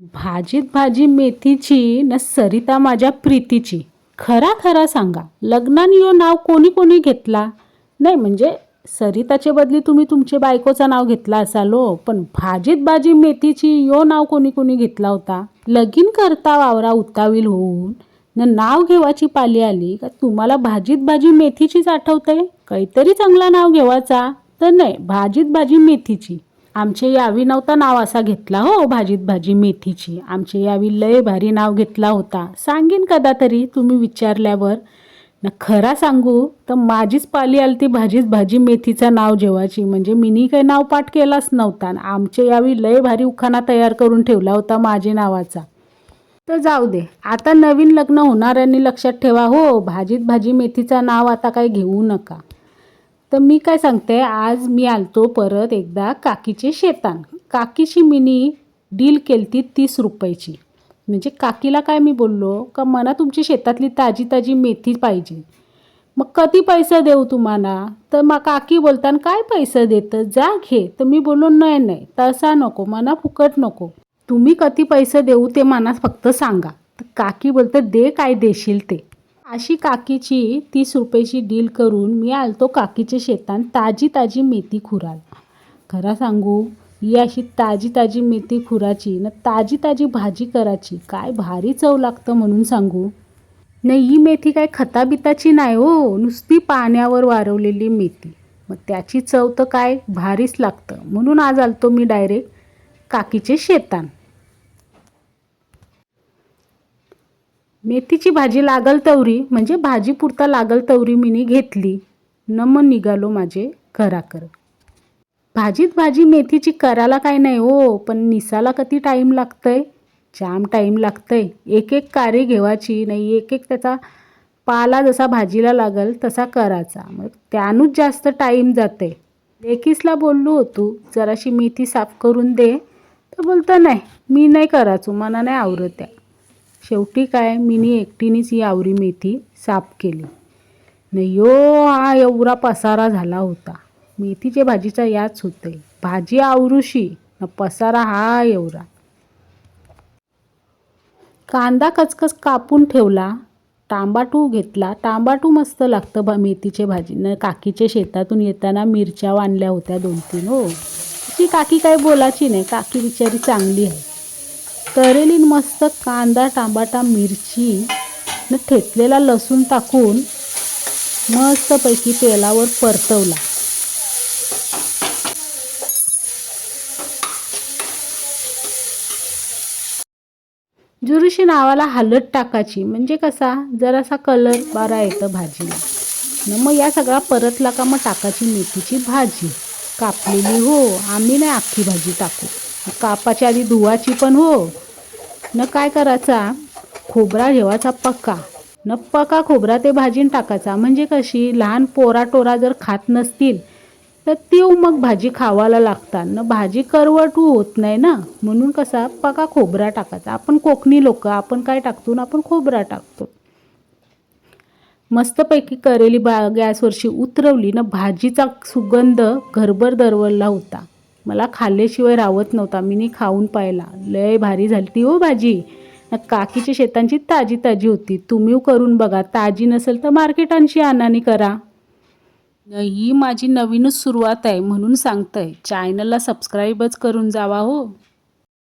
भाजीत भाजी मेथीची न सरिता माझ्या प्रीतीची. खरा खरा सांगा लग्नान यो नाव कोणी कोणी घेतला? नाही म्हणजे सरिताच्या बदली तुम्ही तुमच्या बायकोचं नाव घेतला असाल हो पण भाजीत भाजी मेथीची यो नाव कोणी कोणी घेतला होता? लगीन करता वावरा उतावील होऊन न नाव घेवाची पाली आली का तुम्हाला भाजीत भाजी मेथीचीच आठवते? काहीतरी चांगला नाव घेवाचा? तर नाही भाजीत भाजी मेथीची. आमच्या यावी नव्हता नाव असा घेतला हो भाजीत भाजी मेथीची. आमचे यावी लय भारी नाव घेतला होता. सांगेन कदा तरी तुम्ही विचारल्यावर. न खरा सांगू तर माझीच पाली आली ती भाजीत भाजी मेथीचं नाव जेवाची म्हणजे मीनी काही नाव पाठ केलाच नव्हता. आणि आमच्या यावी लय भारी उखाणा तयार करून ठेवला होता माझे नावाचा. तर जाऊ दे. आता नवीन लग्न होणाऱ्यांनी लक्षात ठेवा हो. भाजीत भाजी मेथीचा नाव आता काही घेऊ नका. तर मी काय सांगते आज मी आलतो परत एकदा काकीचे शेतान. काकीची मिनी डील केलती तीस रुपयाची. म्हणजे काकीला काय मी बोललो का मला तुमची शेतातली ताजी ताजी मेथी पाहिजे. मग कधी पैसे देऊ तुम्हाला? तर मग काकी बोलताना काय पैसे देतं? जा घे. तर मी बोललो नाही नाही तसा नको मला फुकट नको. तुम्ही कधी पैसे देऊ ते मला फक्त सांगा. तर काकी बोलतं दे काय देशील ते. अशी काकीची तीस रुपयाची डील करून मी आलतो काकीच्या शेतान ताजी ताजी मेथी खुराल. खरा सांगू ही अशी ताजी ताजी मेथी खुराची न ताजी ताजी भाजी करायची काय भारी चव लागतं म्हणून सांगू. नाही ही मेथी काय खताबिताची नाही हो नुसती पाण्यावर वारवलेली मेथी. मग त्याची चव तर काय भारीच लागतं म्हणून आज आलतो मी डायरेक्ट काकीचे शेतान मेथीची भाजी लागल तवरी म्हणजे भाजी पुरता लागल तवरी मीनी घेतली. न मग निघालो माझे घराकर. भाजीत भाजी मेथीची करायला काय नाही हो पण निसाला कधी टाईम लागतंय? जाम टाईम लागतंय. एक एक कारे घेवाची नाही एक एक त्याचा पाला जसा भाजीला लागल तसा करायचा. मग त्यानूच जास्त टाईम जाते लेकीसला बोललो होतो जराशी मेथी साफ करून दे. तर बोलतं नाही मी नाही करायचो मला नाही आवडत त्या शेवटी काय? मीनी एकटीनेच ही आवरी मेथी साफ केली. नाही यो हा एवढा पसारा झाला होता. मेथीच्या भाजीचा याच होते भाजी आवरुशी न पसारा हा एवढा. कांदा कचकच कापून ठेवला. टांबाटू घेतला. टांबाटू मस्त लागतं बा मेथीचे भाजी. न काकीच्या शेतातून येताना मिरच्या आणल्या होत्या दोन तीन हो. ती काकी काय बोलायची नाही. काकी बिचारी चांगली आहे. तरेलीन मस्त कांदा टांबाटा मिरची न ठेचलेला लसूण टाकून मस्तपैकी तेलावर परतवला. जुरुशी नावाला हलत टाकायची. म्हणजे कसा? जरासा कलर बारा येतं भाजीला. न मग या सगळा परतला का मग टाकायची मेथीची भाजी. कापलेली हो. आम्ही नाही अख्खी भाजी टाकू. कापाच्या आधी धुवाची पण हो. न काय करायचा? खोबरा ठेवायचा पक्का. न पका खोबरा ते भाजीन टाकायचा. म्हणजे कशी? लहान पोरा टोरा जर खात नसतील तर तीव मग भाजी खावायला लागतात. न भाजी करवटू होत नाही ना? म्हणून कसा? पका खोबरा टाकायचा. आपण कोकणी लोक आपण काय टाकतो? ना आपण खोबरा टाकतो. मस्तपैकी करेली बा गॅसवरशी उतरवली. ना भाजीचा सुगंध घरभर दरवळला होता. मला खाल्ल्याशिवाय राहत नव्हता. मीनी खाऊन पाहिला. लय भारी झाली ती हो भाजी. काकीच्या शेतांची ताजी ताजी होती. तुम्ही करून बघा. ताजी नसेल तर मार्केटांशी आणानी करा. ही माझी नवीनच सुरुवात आहे म्हणून सांगतंय. चॅनलला सबस्क्राईबच करून जावा हो.